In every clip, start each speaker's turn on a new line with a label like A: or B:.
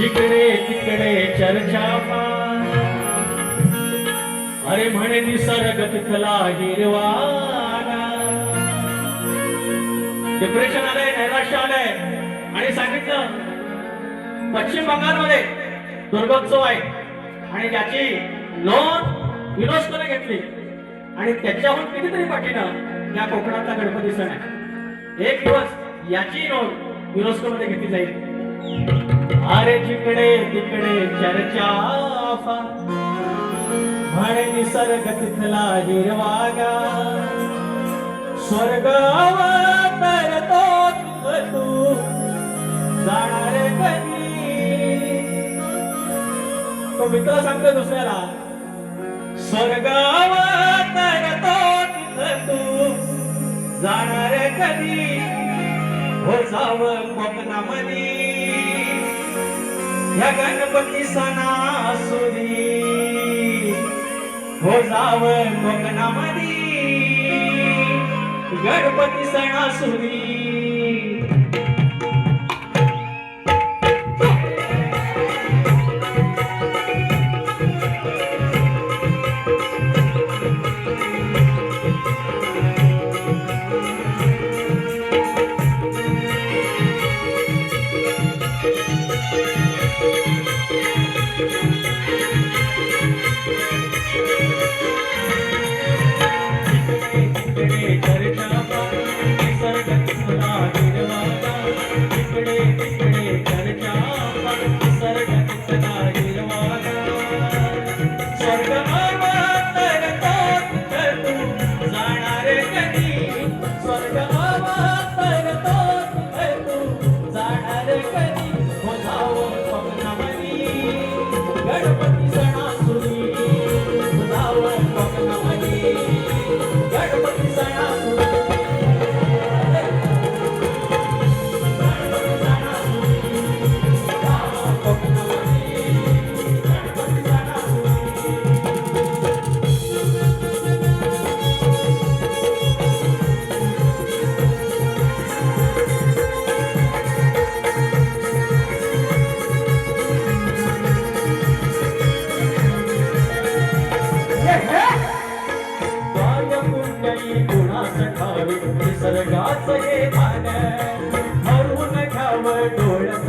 A: जिकडे तिकडे चर्चा अरे म्हणे निसर्ग तिथला हिरवा डिप्रेशन आलंय नैराश्य आलंय. आणि सांगितलं पश्चिम बंगालमध्ये दुर्गोत्सव आहे. आणि त्याची नोंद युनेस्कोने घेतली. आणि त्याच्याहून कितीतरी पाठीनं या कोकणातला गणपती सण आहे. एक दिवस याची नोंद युनेस्कोमध्ये घेतली जाईल. अरे जिकडे तिकडे चर्चा म्हण निसर्ग तिथला हिरवागा. स्वर्गावा तरतो तू जाणार कधी? तो मित्र सांगतो दुसऱ्याला स्वर्गावा तरतो तू जाणार कधी? हो जावं कोकणामध्ये. ह्या गणपती सणासुरी. हो जाव कोकणामध्ये. गणपती सणासुरी.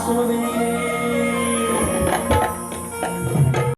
B: Господи.